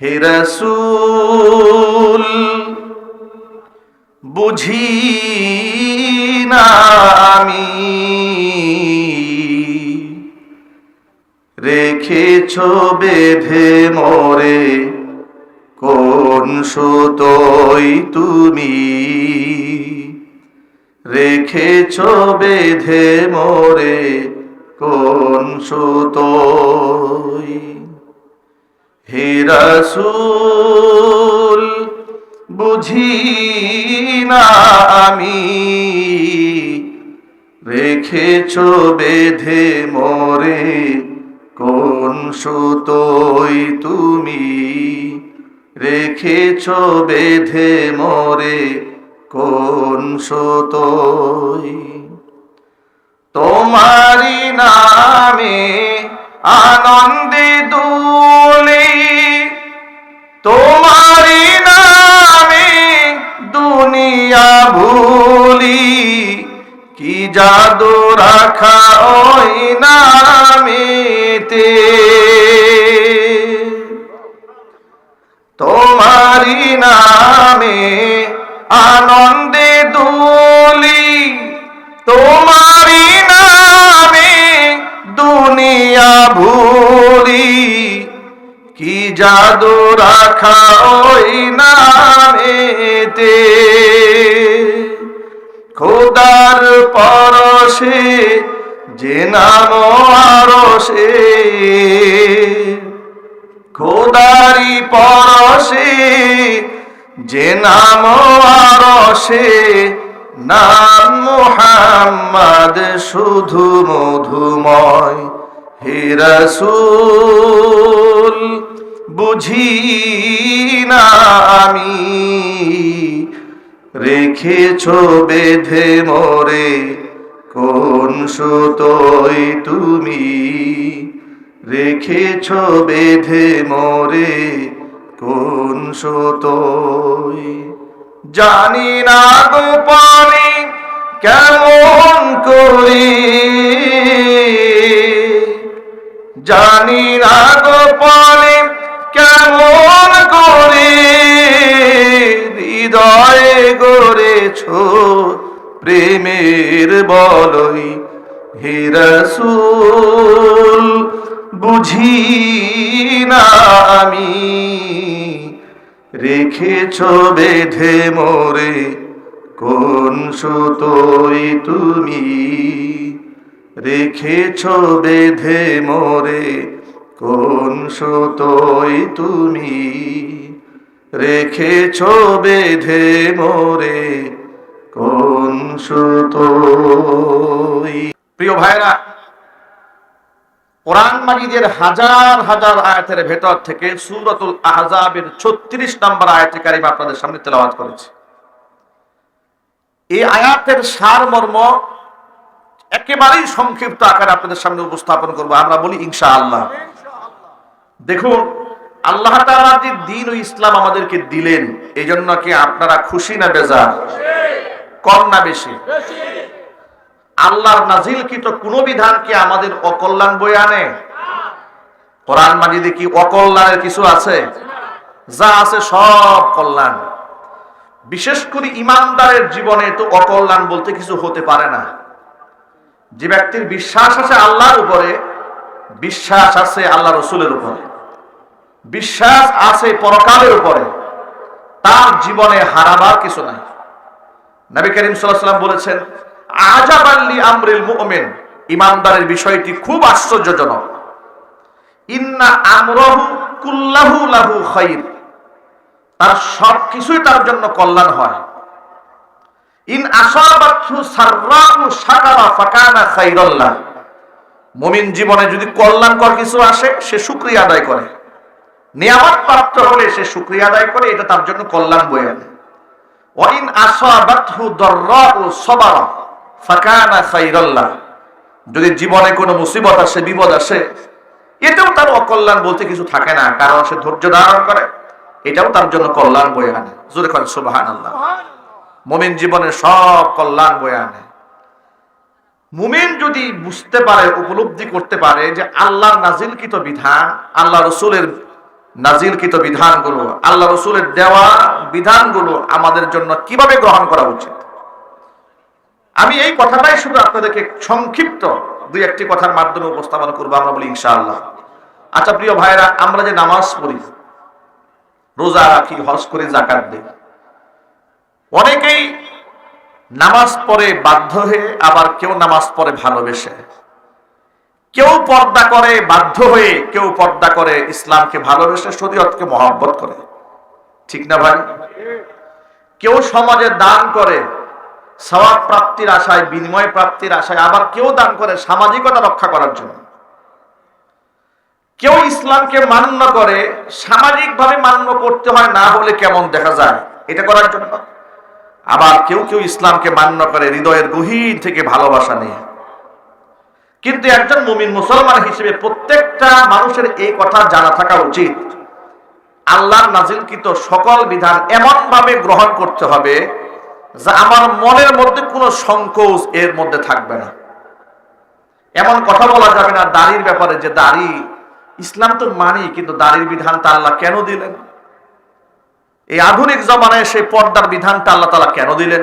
হে রসুল, বুঝি না আমি রেখেছ বেঁধে মরে, কোন সুতোই তুমি? রেখেছ বেঁধে মরে, কোন সুতোই? হে রসুল, বুঝি না আমি রেখেছ বেঁধে মরে কোন সুতোই তুমি? রেখেছ বেঁধে মরে কোন সুতোই? তোমারি নামে আনন্দে দুলি তোমারি নামে দুনিয়া ভুলি, কি জাদু রাখা ওই নামেতে? তোমারি নামে আনন্দে দুলি তোমারি ভুলি, কি জাদু রাখা ওই নামেতে? খোদার পরশে যে নাম আরশে খোদারি পরশে যে নাম আরশে নাম মোহাম্মদ শুধু মধুময়। হে রসুল, বুঝি না আমি? রেখেছ বেঁধে মরে, কোন সুতোই তুমি? রেখেছ বেঁধে মরে, কোন সুতোই জানি না গোপনে কেমন করি জানি না গোপনে কেমন করে হৃদয়ে গড়েছ প্রেমের বলই, হে রসুল, বুঝি না আমি রেখেছ বেঁধে মোরে, কোন সুতোই তুমি? রেখেছ বেঁধে মোরে, কোন সুতোই তুমি? রেখেছ বেঁধে মোরে, কোন সুতোই? প্রিয় ভাইরা কোরআন মাজিদের হাজার হাজার আয়াতের ভেতর থেকে সুরতুল আহজাবের ছত্রিশ নম্বর আয়াতে কারিমা আপনাদের সামনে তেলাওয়াত করেছে। এই আয়াতের সার মর্ম একেবারেই সংক্ষিপ্ত আকারে আপনাদের সামনে উপস্থাপন করব। আমরা বলি ইনশা আল্লাহ দেখুন, আল্লাহ তাআলা যে দিন ও ইসলাম আমাদেরকে দিলেন এই জন্য কি আপনারা খুশি না বেজার? কম না বেশি? আল্লাহর নাজিলকৃত কোন বিধান কি আমাদের অকল্যাণ বয়ে আনে? কোরআন মাজিদে কি অকল্যাণের কিছু আছে? যা আছে সব কল্যাণ। বিশেষ করে ইমানদারের জীবনে তো অকল্যাণ বলতে কিছু হতে পারে না। যে ব্যক্তির বিশ্বাস আছে আল্লাহর উপরে, বিশ্বাস আছে আল্লাহ রসুলের উপরে। বিশ্বাস আছে পরকালের উপরে। তার জীবনে হারাবার কিছু নাই। নবী করিম সাল্লাম বলেছেন আজাবাল্লি আমরিল মুমিন। ইমানদারের বিষয়টি খুব আশ্চর্যজনক। ইন্না আমরহু কুল্লাহু লাহু খাইর। তার সব কিছুই তার জন্য কল্যাণ হয়। ইন মুমিন জীবনে যদি কল্যাণকর কিছু আসে, সে শুকরিয়া আদায় করে। নিয়ামত প্রাপ্ত হলে সে শুকরিয়া আদায় করে, এটা তার জন্য কল্যাণ বয়ে আনে। ওয়াইন আসাবাতহু যদি জীবনে কোনো মুসিবত আসে, বিপদ আসে, এতেও তার অকল্যাণ বলতে কিছু থাকে না, কারণ সে ধৈর্য ধারণ করে। এটাও তার জন্য কল্যাণ বয়ে আনে। জোরে করেন সুবাহান আল্লাহ মুমিন জীবনে সব কল্যাণ বয়ে আনে। মুমিন যদি বুঝতে পারে, উপলব্ধি করতে পারে যে আল্লাহর নাজিলকৃত বিধান আল্লাহ রসুলের নাজিলকৃত বিধানগুলো আল্লাহ রসুলের দেওয়া বিধানগুলো আমাদের জন্য কীভাবে গ্রহণ করা উচিত? আমি এই কথাটাই শুধু আপনাদেরকে সংক্ষিপ্ত দুই একটি কথার মাধ্যমে উপস্থাপন করব আমরা বলি ইনশাআল্লাহ। আচ্ছা প্রিয় ভাইরা আমরা যে নামাজ পড়ি, রোজা রাখি, হজ করি জাকাত দিই অনেকেই নামাজ পড়ে বাধ্য হয়ে, আবার কেউ নামাজ পড়ে ভালোবেসে। কেউ পর্দা করে বাধ্য হয়ে, কেউ পর্দা করে ইসলামকে ভালোবেসে, শরীয়তকে মহব্বত করে। ঠিক না ভাই? কেউ সমাজে দান করে, সওয়াব প্রাপ্তির আশায়, বিনিময় প্রাপ্তির আশায়, আবার কেউ দান করে সামাজিকতা রক্ষা করার জন্য। কেউ ইসলামকে মান্য করে, সামাজিকভাবে মান্য করতে হয়, না হলে কেমন দেখা যায়? এটা করার জন্য। আবার কেউ কেউ ইসলামকে মান্য করে হৃদয়ের গভীর থেকে ভালোবাসা নিয়ে। কিন্তু একজন মুমিন মুসলমান হিসেবে প্রত্যেকটা মানুষের এই কথা জানা থাকা উচিত। আল্লাহর নাজিলকৃত সকল বিধান এমন ভাবে গ্রহণ করতে হবে যা আমার মনের মধ্যে কোনো সংকোচ এর মধ্যে থাকবে না। এমন কথা বলা যাবে না দাড়ির ব্যাপারে যে দাড়ি ইসলাম তো মানি কিন্তু দাড়ির বিধান তা আল্লাহ কেন দিলেন? এই আধুনিক জমানায় সেই পর্দার বিধানটা আল্লাহ তালা কেন দিলেন?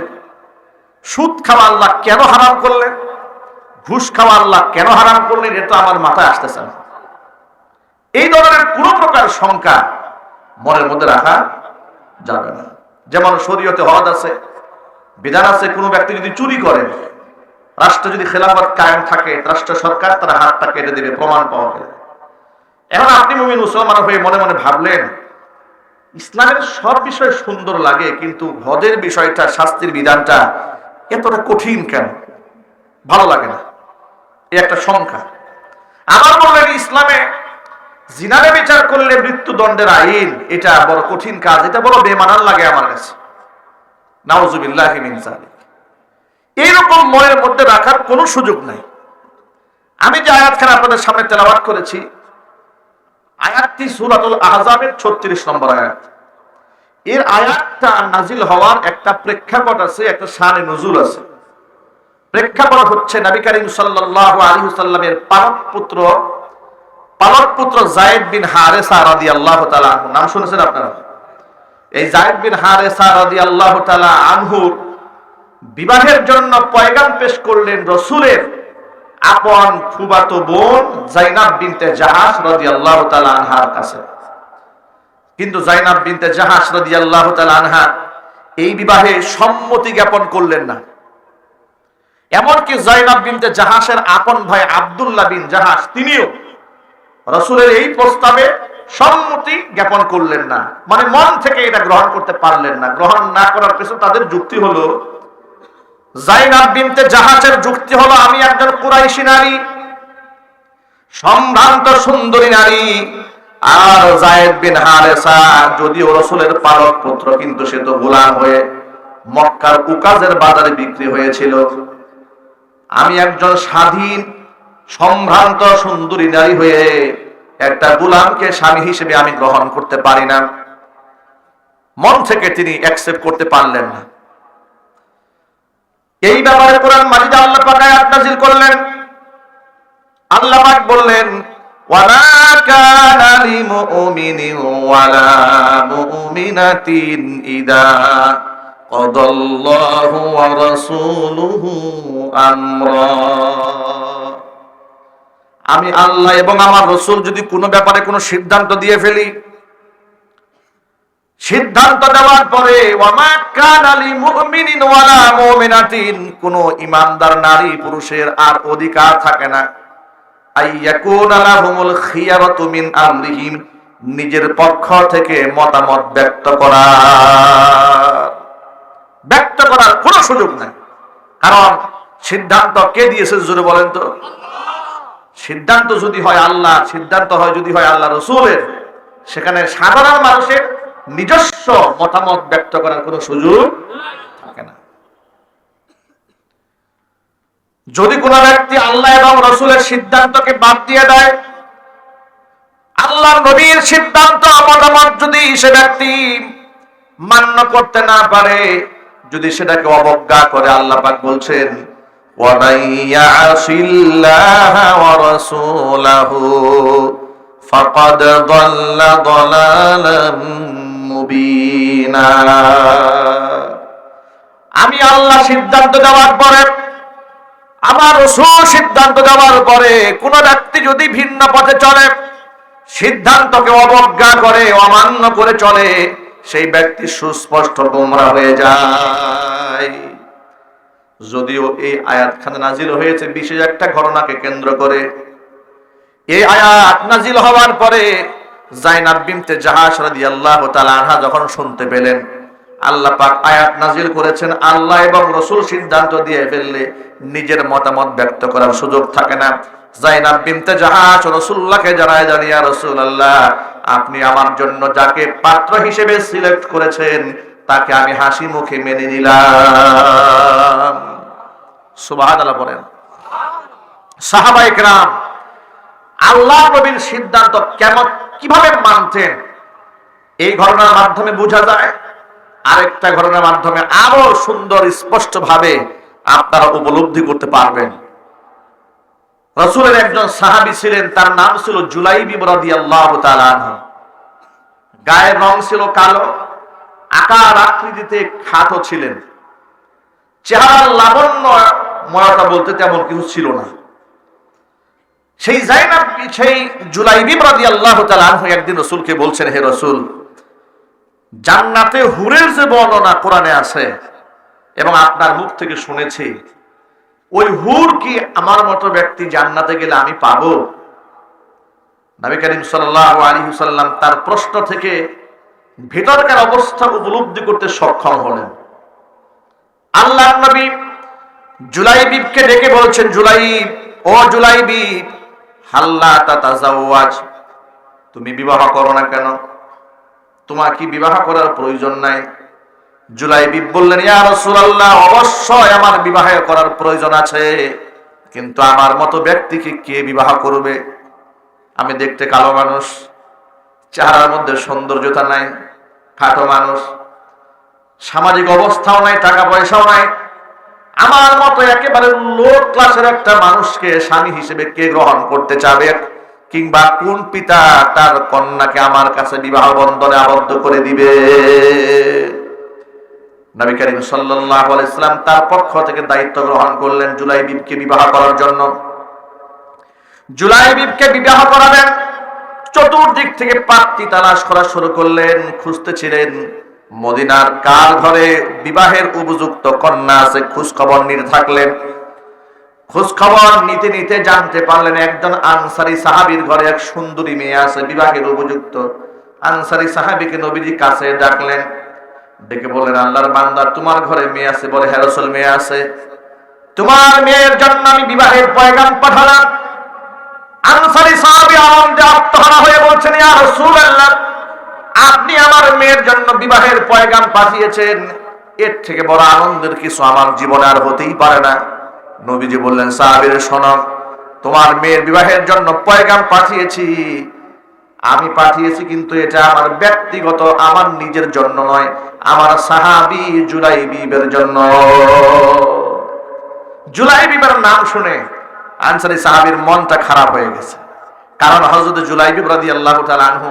সুদ খাওয়া আল্লাহ কেন হারাম করলেন? ঘুষ খাওয়া আল্লাহ কেন হারাম করলেন? এটা আমার মাথায় আসতেছে না। এই ধরনের কোন প্রকার শঙ্কা মনের মধ্যে রাখা যাবে না। যেমন শরীয়তে হদ আছে, বিধান আছে, কোনো ব্যক্তি যদি চুরি করে, রাষ্ট্র যদি খেলাফত কায়েম থাকে, রাষ্ট্র সরকার তারা হাতটা কেটে দেবে, প্রমাণ পাওয়া গেলে। এখন আপনি মুমিন মুসলমান হয়ে মনে মনে ভাবলেন ইসলামের সব বিষয় সুন্দর লাগে, কিন্তু হদের বিষয়টা, শাস্তির বিধানটা এতটা কঠিন কেন? ভালো লাগে না। এই একটা সংখ্যা আবার বললেন, ইসলামে জিনারে বিচার করলে মৃত্যুদণ্ডের আইন, এটা বড় কঠিন কাজ, এটা বড় বেমানান লাগে আমার কাছে। এইরকম মনের মধ্যে রাখার কোনো সুযোগ নাই। আমি যে আয়াতখানা আপনাদের সামনে তেলাওয়াত করেছি আয়াতটি সুরাতুল আহজাবের ছত্রিশ নম্বর আয়াত। এর আয়াতটা নাজিল হওয়ার একটা প্রেক্ষাপট আছে, একটা শানে নজুল আছে। প্রেক্ষাপট হচ্ছে নবী করিম সাল্লাল্লাহু আলাইহি সাল্লামের পালক পুত্র পালক পুত্র জায়েদ বিন হারেসা রাদিয়াল্লাহু তাআলা আনহু। নাম শুনেছেন আপনারা? এই জায়েদ বিন হারেসা রাদিয়াল্লাহু তাআলা আনহুর বিবাহের জন্য পয়গাম পেশ করলেন রসুলের আপন ফুবাতো বোন জাইনাব বিনতে জাহাজ রাদিয়াল্লাহু তাআলা আনহার কাছে। কিন্তু জাইনাব বিনতে জাহাজ রাদিয়াল্লাহু তাআলা আনহা এই বিবাহে সম্মতি জ্ঞাপন করলেন না। এমনকি জাইনাব বিনতে জাহাসের আপন ভাই আব্দুল্লাহ বিন জাহাস তিনিও রসুলের এই প্রস্তাবে সম্মতি জ্ঞাপন করলেন না। মানে মন থেকে এটা গ্রহণ করতে পারলেন না। গ্রহণ না করার পেছনে তাদের যুক্তি হলো জাহাজের যুক্তি হলো, আমি একজন কুরাইশি নারী, সম্ভ্রান্ত সুন্দরী নারী। আর জায়েদ বিন হারেসা, যদিও রসুলের পালক পুত্র, কিন্তু সে তো গোলাম হয়ে মক্কার উকাজের বাজারে বিক্রি হয়েছিল। আমি একজন স্বাধীন, সম্ভ্রান্ত, সুন্দরী নারী হয়ে একটা গুলামকে স্বামী হিসেবে আমি গ্রহণ করতে পারি না। মন থেকে তিনি অ্যাকসেপ্ট করতে পারলেন না। এই ব্যাপারে কোরআন মাজিদে আল্লাহ পাক আয়াত নাযিল করলেন। আল্লাহ পাক বললেন ইদা আমি আল্লাহ এবং আমার রসুল যদি কোনো ব্যাপারে কোনো সিদ্ধান্ত দিয়ে ফেলি সিদ্ধান্ত দেওয়ার পরে কোন ইমানদার নারী পুরুষের আর অধিকার থাকে না। নিজের পক্ষ থেকে মতামত ব্যক্ত করা। ব্যক্ত করার কোনো সুযোগ নাই। কারণ সিদ্ধান্ত কে দিয়েছে, জোরে বলেন তো? সিদ্ধান্ত যদি হয় আল্লাহ, সিদ্ধান্ত হয় যদি হয় আল্লাহ রসুলের, সেখানে সাধারণ মানুষের নিজস্ব মতামত ব্যক্ত করার কোনো সুযোগ থাকে না। যদি কোনো ব্যক্তি আল্লাহ এবং রসুলের সিদ্ধান্তকে বাদ দিয়ে দেয় আল্লাহ নবীর সিদ্ধান্ত মতামত যদি সে ব্যক্তি মান্য করতে না পারে, যদি সেটাকে অবজ্ঞা করে, আল্লাহ পাক বলছেন ফকদ দল্লা দলালম আমি আল্লাহ সিদ্ধান্ত দেওয়ার পরে, আমার রসুল সিদ্ধান্ত দেওয়ার পরে কোন ব্যক্তি যদি ভিন্ন পথে চলে, সিদ্ধান্তকে অবজ্ঞা করে, অমান্য করে চলে, সেই ব্যক্তি সুস্পষ্ট গোমরা হয়ে যায়। যদিও এই আয়াত খান নাজিল হয়েছে বিশেষ একটা ঘটনাকে কেন্দ্র করে। এই আয়াত নাজিল হওয়ার পরে জাইনাব বিনতে জাহাজ রাদিয়াল্লাহু তাআলা আনহা যখন শুনতে পেলেন, আল্লাহ পাক আয়াত নাজিল করেছেন, আল্লাহ এবং রসুল সিদ্ধান্ত দিয়ে ফেললে নিজের মতামত ব্যক্ত করার সুযোগ থাকে না। জাইনাব বিনতে জাহাজ রসুল্লাহকে জানায় জানিয়া রসুল আল্লাহ আপনি আমার জন্য যাকে পাত্র হিসেবে সিলেক্ট করেছেন, তাকে আমি হাসি মুখে মেনে নিলাম। সুবহানাল্লাহ বলেন। সাহাবায়ে কেরাম আল্লাহ নবীর সিদ্ধান্ত কেমন, কীভাবে মানতেন এই ঘটনার মাধ্যমে বোঝা যায়। আরেকটা ঘটনার মাধ্যমে আরও সুন্দর স্পষ্ট ভাবে আপনারা উপলব্ধি করতে পারবেন। রসুলের একজন সাহাবি ছিলেন, তার নাম ছিল জুলাই তাআলা আনহু। গায়ের রং ছিল কালো, আকার আকৃতিতে খাটো ছিলেন। চেহারার লাবণ্য ময়তা বলতে তেমন কিছু ছিল না। সেই জাইনাব, সেই জুলাইবি রাদিয়াল্লাহু তাআলা আনহু একদিন রসুলকে বলছেন, হে রসুল, জান্নাতে হুরের যে বর্ণনা কোরআনে আছে এবং আপনার মুখ থেকে শুনেছি, ওই হুর কি আমার মতো ব্যক্তি জান্নাতে গেলে আমি পাবো? নবী করিম সাল্লাল্লাহু আলাইহি সাল্লাম তার প্রশ্ন থেকে ভেতরকার অবস্থা উপলব্ধি করতে সক্ষম হলেন। আল্লাহ নবী জুলাইবিবকে ডেকে বলছেন, জুলাইব, ও জুলাইবিব হাল্লা তাতাজাওয়াজ। তুমি বিবাহ করো না কেন? তোমার কি বিবাহ করার প্রয়োজন নাই? জুলাই জুলাইবিব বললেন, ইয়া রাসূলুল্লাহ, অবশ্যই আমার বিবাহ করার প্রয়োজন আছে। কিন্তু আমার মতো ব্যক্তিকে কে বিবাহ করবে? আমি দেখতে কালো মানুষ, চেহারার মধ্যে সৌন্দর্যতা নাই খাটো মানুষ, সামাজিক অবস্থাও নাই, টাকা পয়সাও নাই আমার মতো একেবারে লো ক্লাসের একটা মানুষকে স্বামী হিসেবে কে গ্রহণ করতে চাবে? কিংবা কোন পিতা তার কন্যাকে আমার কাছে বিবাহ বন্ধনে আবদ্ধ করে দিবে? নবী করিম সাল্লাল্লাহু আলাইহি সাল্লাম তার পক্ষ থেকে দায়িত্ব গ্রহণ করলেন জুলাইবিবকে বিবাহ করার জন্য। জুলাইবিবকে বিবাহ করাবেন। চতুর্দিক থেকে পাত্রী তালাশ করা শুরু করলেন খুঁজতেছিলেন মদিনার কার ঘরে বিবাহের উপযুক্ত কন্যা আছে খোঁজ খবর নিতে থাকলেন। খোঁজ খবর নিতে নিতে জানতে পারলেন একজন আনসারি সাহাবীর ঘরে এক সুন্দরী মেয়ে আছে, বিবাহের উপযুক্ত। আনসারি সাহাবীকে নবীজি কাছে ডাকলেন, ডেকে বললেন, আল্লাহর বান্দার তোমার ঘরে মেয়ে আছে বলে হ্যারসল মেয়ে আছে। তোমার মেয়ের জন্য আমি বিবাহের পয়গাম পাঠালাম। আনসারি সাহাবী আনন্দে আত্মহারা হয়ে বলছেন, ইয়া রাসূলুল্লাহ আপনি আমার মেয়ের জন্য বিবাহের পয়গাম পাঠিয়েছেন, এর থেকে বড় আনন্দের কিছু আমার জীবনে আর হতেই পারে না। নবীজি বললেন, সাহাবীর, শোনো, তোমার মেয়ের বিবাহের জন্য পয়গাম পাঠিয়েছি। আমি পাঠিয়েছি কিন্তু এটা আমার ব্যক্তিগত, আমার নিজের জন্য নয়, আমার সাহাবি জুলাইবিবের জন্য। জুলাইবিবের নাম শুনে আনসারি সাহাবির মনটা খারাপ হয়ে গেছে। কারণ হজরত জুলাইবিব রাদি আল্লাহ আনহু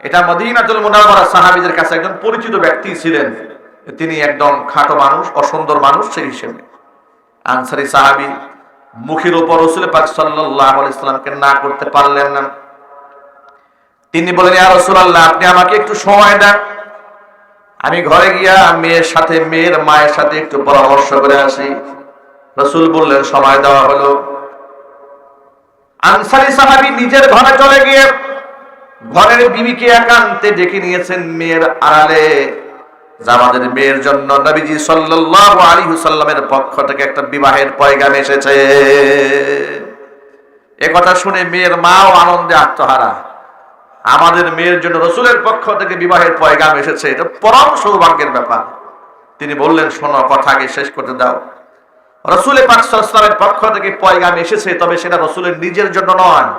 এটা মদিনাতুল মুনাওয়ারা সাহাবিদের কাছে একজন পরিচিত ব্যক্তি ছিলেন। তিনি একদম খাটো মানুষ, অসুন্দর মানুষ সেই হিসেবে। আনসারি সাহাবি মুখের উপর রসুল পাক সাল্লাহ ইসলামকে না করতে পারলেন না। তিনি বলেন, ইয়া রাসূলুল্লাহ, আপনি আমাকে একটু সময় দেন। আমি ঘরে গিয়া মেয়ের সাথে, মেয়ের মায়ের সাথে একটু পরামর্শ করে আসি। রসুল বললেন, সময় দেওয়া হলো। আনসারি সাহাবি নিজের ঘরে চলে গিয়ে ঘরের বিবিকে একান্তে ডেকে নিয়েছেন মেয়ের আড়ালে। আমাদের মেয়ের জন্য নবীজি সাল্লাল্লাহু আলাইহি সাল্লামের পক্ষ থেকে একটা বিবাহের পয়গাম এসেছে। এ কথা শুনে মেয়ের মাও আনন্দে আত্মহারা। আমাদের মেয়ের জন্য রসুলের পক্ষ থেকে বিবাহের পয়গাম এসেছে, এটা পরম সৌভাগ্যের ব্যাপার। তিনি বললেন, শোনো, কথা আগে শেষ করতে দাও। রসুলের পাকসালামের পক্ষ থেকে পয়গাম এসেছে, তবে সেটা রসুলের নিজের জন্য নয়।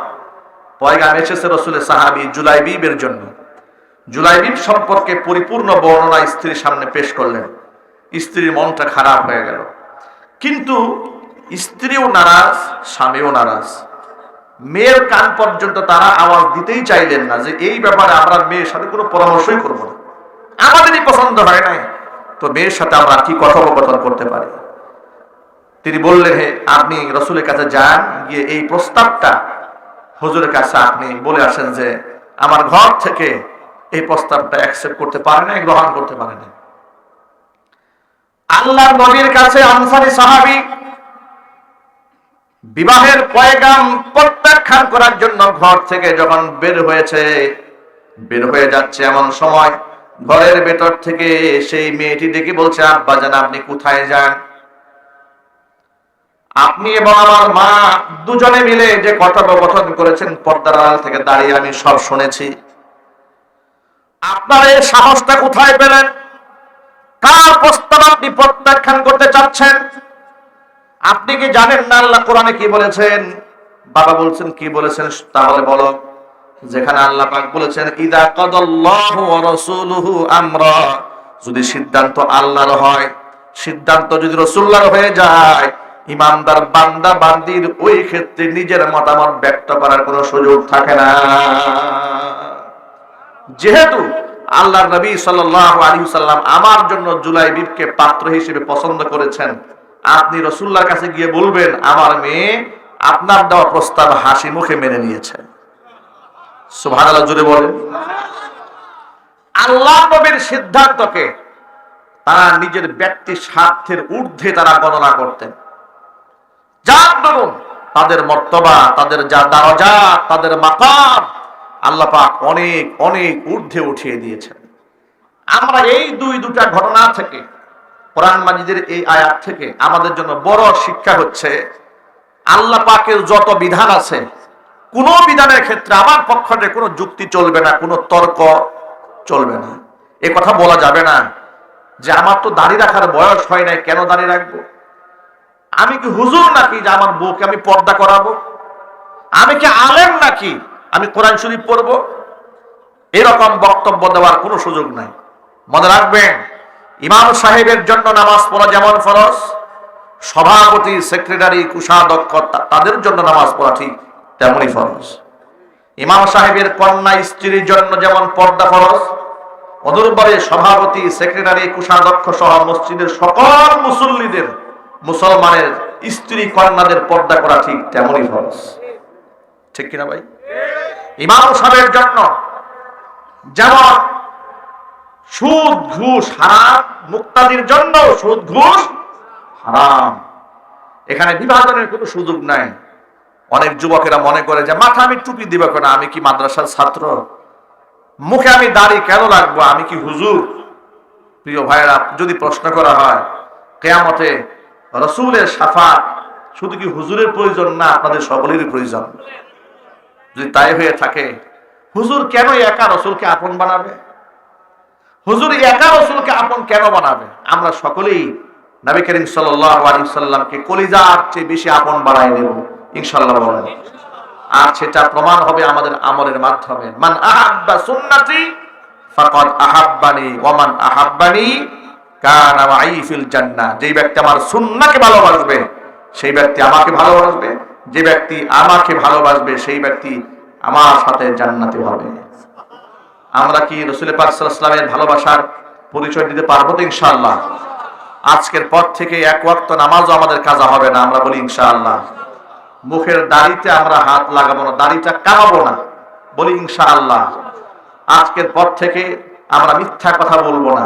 পয়গাম এসেছে রসুলের সাহাবি জুলাইবিবের জন্য। জুলাইবিব সম্পর্কে পরিপূর্ণ বর্ণনা স্ত্রীর সামনে পেশ করলেন। স্ত্রীর মনটা খারাপ হয়ে গেল। কিন্তু স্ত্রীও নারাজ, স্বামীও নারাজ। মেয়ের কান পর্যন্ত তারা আওয়াজ দিতেই চাইলেন না যে এই ব্যাপারে আমরা মেয়ের সাথে কোনো পরামর্শই করব না। আমাদেরই পছন্দ হয় নাই। তো মেয়ের সাথে আমরা কি কথোপকথন করতে পারি? তিনি বললেন, হে, আপনি রসুলের কাছে যান, গিয়ে এই প্রস্তাবটা হুজুরের কাছে আপনি বলে আসেন যে, আমার ঘর থেকে এই প্রস্তাবটা অ্যাকসেপ্ট করতে পারে না গ্রহণ করতে পারে না আল্লাহর নবীর কাছে আনসারি সাহাবী বিবাহের পয়গাম প্রত্যাখ্যান করার জন্য ঘর থেকে যখন বের হয়েছে, বের হয়ে যাচ্ছে এমন সময়, ঘরের ভেতর থেকে সেই মেয়েটি ডেকে বলছে, আব্বা জান, আপনি কোথায় যান? আপনি এবং আমার মা দুজনে মিলে যে কথোপকথন করেছেন, পর্দার আড়াল থেকে দাঁড়িয়ে আমি সব শুনেছি। আপনার এই সাহসটা কোথায় পেলেন? কার প্রস্তাব আপনি প্রত্যাখ্যান করতে চাচ্ছেন? আপনি কি জানেন না আল্লাহ কোরআনে কি বলেছেন? বাবা বলছেন, কি বলেছেন তাহলে বলো। যেখানে আল্লাহ পাক বলেছেন, ইদা কাদাল্লাহু ওয়া রাসূলুহু আমরা। যদি সিদ্ধান্ত আল্লাহর হয়, সিদ্ধান্ত যদি রাসূলুল্লাহর হয়ে যায় ইমানদার বান্দা বান্দির ওই ক্ষেত্রে নিজের মতামত ব্যক্ত করার কোনো সুযোগ থাকে না। যেহেতু আল্লাহ নবী সাল্লাল্লাহু আলাইহি সাল্লাম আমার জন্য জুলাই বিবকে পাত্র হিসেবে পছন্দ করেছেন, আপনি রসুল্লাহর কাছে গিয়ে বলবেন, আমার মেয়ে আপনার দেওয়া প্রস্তাব হাসি মুখে মেনে নিয়েছে। জুড়ে বলেন। আল্লাহ নবীর সিদ্ধান্তকে তারা নিজের ব্যক্তি স্বার্থের ঊর্ধ্বে তারা গণনা করতেন। যার দরুন তাদের মর্তবা, তাদের যা দারজা, তাদের মাকাম আল্লাহ পাক অনেক অনেক ঊর্ধ্বে উঠিয়ে দিয়েছেন। আমরা এই দুই দুটা ঘটনা থেকে, কোরআন মাজিদের এই আয়াত থেকে আমাদের জন্য বড় শিক্ষা হচ্ছে, আল্লাহ পাকের যত বিধান আছে, কোন বিধানের ক্ষেত্রে আমার পক্ষ কোনো যুক্তি চলবে না, কোনো তর্ক চলবে না। এ কথা বলা যাবে না যে, আমার তো দাড়ি রাখার বয়স হয় নাই, কেন দাঁড়িয়ে রাখব? আমি কি হুজুর নাকি যে আমার বউকে আমি পর্দা করাবো? আমি কি আলেম নাকি? আমি কোরআন শরীফ পড়ব? এরকম বক্তব্য দেওয়ার কোনো সুযোগ নাই। মনে রাখবেন, ইমাম সাহেবের জন্য নামাজ পড়া যেমন ফরজ, সভাপতি, সেক্রেটারি, কুষাধ্যক্ষ তাদের জন্য নামাজ পড়া ঠিক তেমনই ফরজ। ইমাম সাহেবের কন্যা স্ত্রীর জন্য যেমন পর্দা ফরজ অনুরূপভাবে সভাপতি, সেক্রেটারি, কুষাধ্যক্ষ সহ মসজিদের সকল মুসল্লিদের মুসলমানের স্ত্রী কন্যাদের পর্দা করা ঠিক তেমনই ফরজ। ঠিক কিনা ভাই? ইমাম সাহেবের জন্য যেমন সুদ, ঘুষ হারাম, মুক্তাদির জন্য সুদ, ঘুষ হারাম। এখানে বিভাজনের কোনো সুযোগ নাই। অনেক যুবকেরা মনে করে যে, মাথা আমি টুপি দিব কেন? আমি কি মাদ্রাসার ছাত্র? মুখে আমি দাড়ি কেন রাখব? আমি কি হুজুর? প্রিয় ভাইয়েরা, যদি প্রশ্ন করা হয়, কেয়ামতে রসুলের সাফাত, শুধু কি হুজুরের প্রয়োজন? না, আপনাদের সকলেরই প্রয়োজন। যদি তাই হয়ে থাকে, হুজুর কেন একা রসুলকে আপন বানাবে? হুজুর একা রসুলকে আপন কেন বানাবে? আমরা সকলেই নবী করিম সাল্লামকে কলিজার চেয়ে বেশি আপন বানাই নেব ইনশাল্লাহ আর সেটা প্রমাণ হবে আমাদের আমলের মাধ্যমে। মান আহাব্বা সুন্নাতি, ফাকাদ আহাব্বানি ওয়ামান আহাব্বানি কানা মাই ফিল জান্নাহ। যেই ব্যক্তি আমার সুন্নাহকে ভালোবাসবে, সেই ব্যক্তি আমাকে ভালোবাসবে। যে ব্যক্তি আমাকে ভালোবাসবে, সেই ব্যক্তি আমার সাথে জান্নাতে হবে। আমরা কি রসুল পাক সাল্লামের ভালোবাসার পরিচয় দিতে পারব তো ইনশাআল্লাহ? আজকের পর থেকে এক ওয়াক্ত নামাজও আমাদের কাজা হবে না, আমরা বলি ইনশাআল্লাহ। মুখের দাড়িতে আমরা হাত লাগাবো না, দাড়িটা কামাবো না, বলি ইনশাআল্লাহ। আজকের পর থেকে আমরা মিথ্যা কথা বলব না।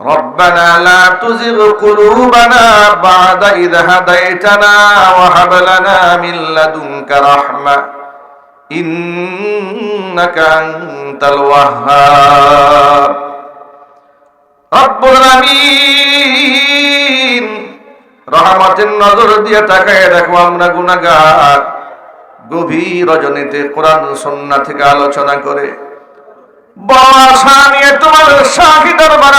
ربنا لا تزغ قلوبنا بعد إذ هديتنا وهب لنا من لدنك رحمة إنك أنت الوهاب رب العالمين রহমতের নজর দিয়ে তাকায় দেখো আমরা গুনাগার গভীর রজনীতে কোরআন সন্না থেকে আলোচনা করে বড় আশা নিয়ে তোমার শাহী দরবার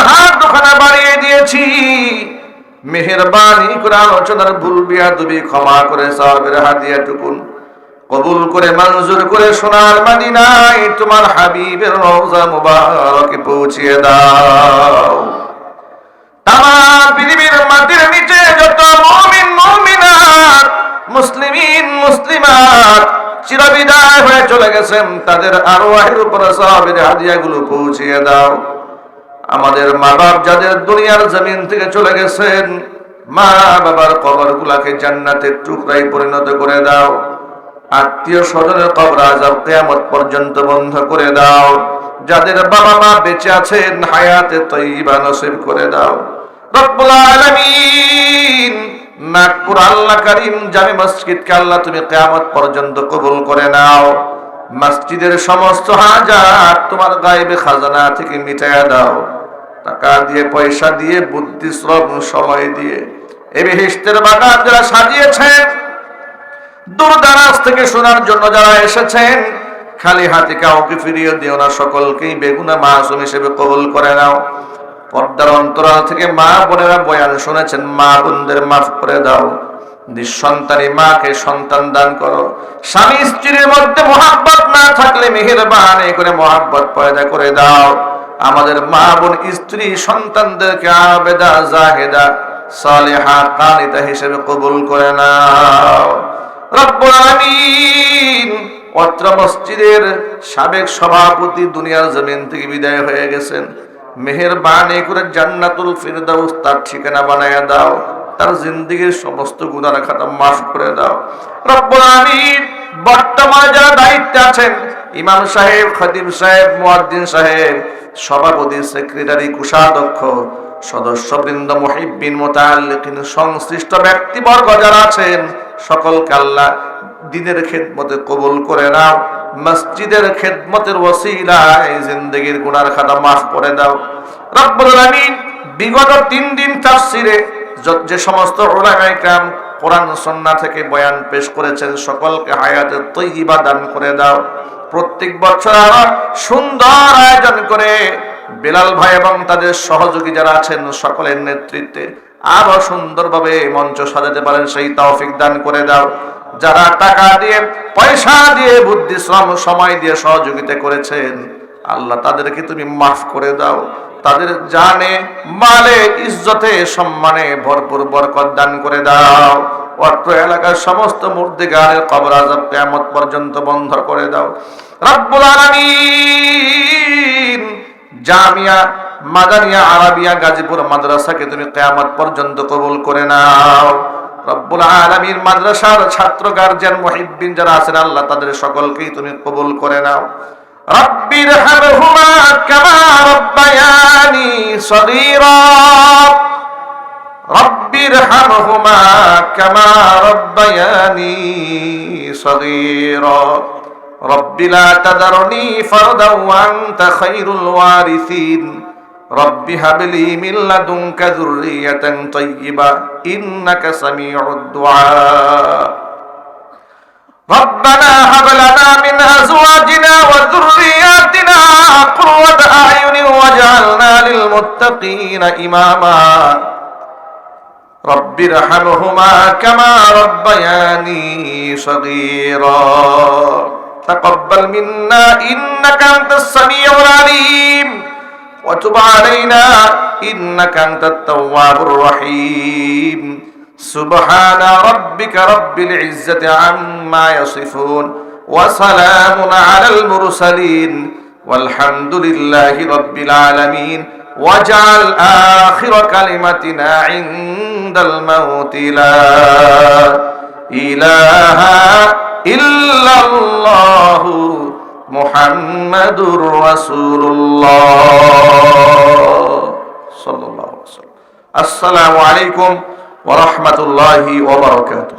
মেহেরবানি করে আলোচনার ভুল বিয়া তুমি ক্ষমা করে সাহাবের হাদিয়া টুকুন কবুল করে, মঞ্জুর করে সোনার মাদিনায় তোমার হাবিবের রওজা মুবারকে পৌঁছিয়ে দাও। তাম পৃথিবীর মাটির নিচে যত মুমিন, মুমিনাত, মুসলিমিন, মুসলিমাত চিরবিদায় হয়ে চলে গেছেন, তাদের আরওয়াহের উপর সাহাবের হাদিয়াগুলো পৌঁছিয়ে দাও। আমাদের মা বাপ যাদের দুনিয়ার জমিন থেকে চলে গেছেন মা বাবার কবর গুলাকে জান্নাতের টুকরাই পরিণত করে দাও। আত্মীয় স্বজনের কবর আজাব কেয়ামত পর্যন্ত বন্ধ করে দাও। যাদের বাবা মা বেঁচে আছেন, হায়াতে তৈবা নসিব করে দাও। নাগপুর আল্লাহ করিম, জামি মসজিদকে আল্লাহ তুমি কেয়ামত পর্যন্ত কবুল করে নাও। মসজিদের সমস্ত হাজার তোমার গায়েবে খাজানা থেকে মিটাইয়া দাও। টাকা দিয়ে, পয়সা দিয়ে বুদ্ধি শ্রম সময় দিয়ে এ বেহেস্তের বাগান যারা সাজিয়েছেন দূর দারাজ থেকে শোনার জন্য যারা এসেছেন, খালি হাতে কাউকে ফিরিয়ে দিও না, সকলকেই বেগুনা মাসুম হিসেবে কবুল করে নাও। পর্দার অন্তরাল থেকে মা বোনেরা বয়ান শুনেছেন, মা বোনদের মাফ করে দাও। নিঃসন্তানী মাকে সন্তান দান করো। স্বামী স্ত্রীর মধ্যে মহাব্বত না থাকলে মেহেরবান করে মহাব্বত পয়দা করে দাও। আমাদের মা বোন, স্ত্রী, সন্তানদেরকে আবেদা, জাহেদা, সালেহা, কানিতা হিসেবে কবুল করে আলামিন অত্র মসজিদের সাবেক সভাপতি দুনিয়ার জমিন থেকে বিদায় হয়ে গেছেন। মেহেরবানি করে জান্নাতুল ফিরদাউস তার ঠিকানা বানায়া দাও, তার জিন্দগির সমস্ত গুনার খাতা মাফ করে দাও। রব্বুল আলামিন বর্তমানে যারা দায়িত্বে আছেন, ইমাম সাহেব খতিব সাহেব মুয়াজ্জিন সাহেব সভাপতি সেক্রেটারি কোষাধ্যক্ষ, সদস্যবৃন্দ মহিবিন মোতাল্লিকিন সংশ্লিষ্ট ব্যক্তিবর্গ যারা আছেন সকল কাল্লা দিনের খেদমতে কবুল করে নাও, মসজিদের খেদমতের ওসিলায় জিন্দগির গুনার খাতা মাফ করে দাও। রব্বুল বিগত তিন দিন তাফসিরে যে সমস্ত ওলামায়ে কাম কোরআন সন্না থেকে বয়ান পেশ করেছেন, সকলকে হায়াতে তৈবা দান করে দাও। প্রত্যেক বছর সুন্দর আয়োজন করে বেলাল ভাই এবং তাদের সহযোগী যারা আছেন সকলের নেতৃত্বে আরও সুন্দরভাবে মঞ্চ সাজাতে পারেন, সেই তৌফিক দান করে দাও। যারা টাকা দিয়ে, পয়সা দিয়ে বুদ্ধি, শ্রম, সময় দিয়ে সহযোগিতা করেছেন, আল্লাহ তাদেরকে তুমি মাফ করে দাও। তাদের জানে, মালে, ইজ্জতে, সম্মানে ভরপুর বরকত দান করে দাও। অত্র এলাকার সমস্ত মূর্তি গানের কবর আজব কেমত পর্যন্ত বন্ধ করে দাও। রব্বুল আলামিন জামিয়া মাদানিয়া আরাবিয়া গাজীপুর মাদ্রাসাকে তুমি কেয়ামত পর্যন্ত কবুল করে নাও। রব্বুল আলামিন মাদ্রাসার ছাত্র, গার্জিয়ান, মুহিব্বিন যারা আছেন, আল্লাহ তাদের সকলকেই তুমি কবুল করে নাও। রব্বির হামহুমা কামা রব্বায়ানি সগীরা। রব্বির হামহুমা কামা রব্বায়ানি সগীরা رب لا تذرني فردا وأنت خير الوارثين رب هب لي من لدنك ذرية طيبة إنك سميع الدعاء ربنا هب لنا من أزواجنا وذرياتنا قرة أعين واجعلنا للمتقين إماما رب ارحمهما كما ربياني صغيرا. تقبل منا إنك أنت السميع العليم. وتب علينا إنك أنت التواب الرحيم. سبحان ربك رب العزة عما يصفون وسلام على المرسلين. والحمد لله رب العالمين. واجعل آخر كلمتنا عند الموت لا إله إلا الله محمد رسول الله صلى الله عليه وسلم. السلام عليكم ورحمة الله وبركاته.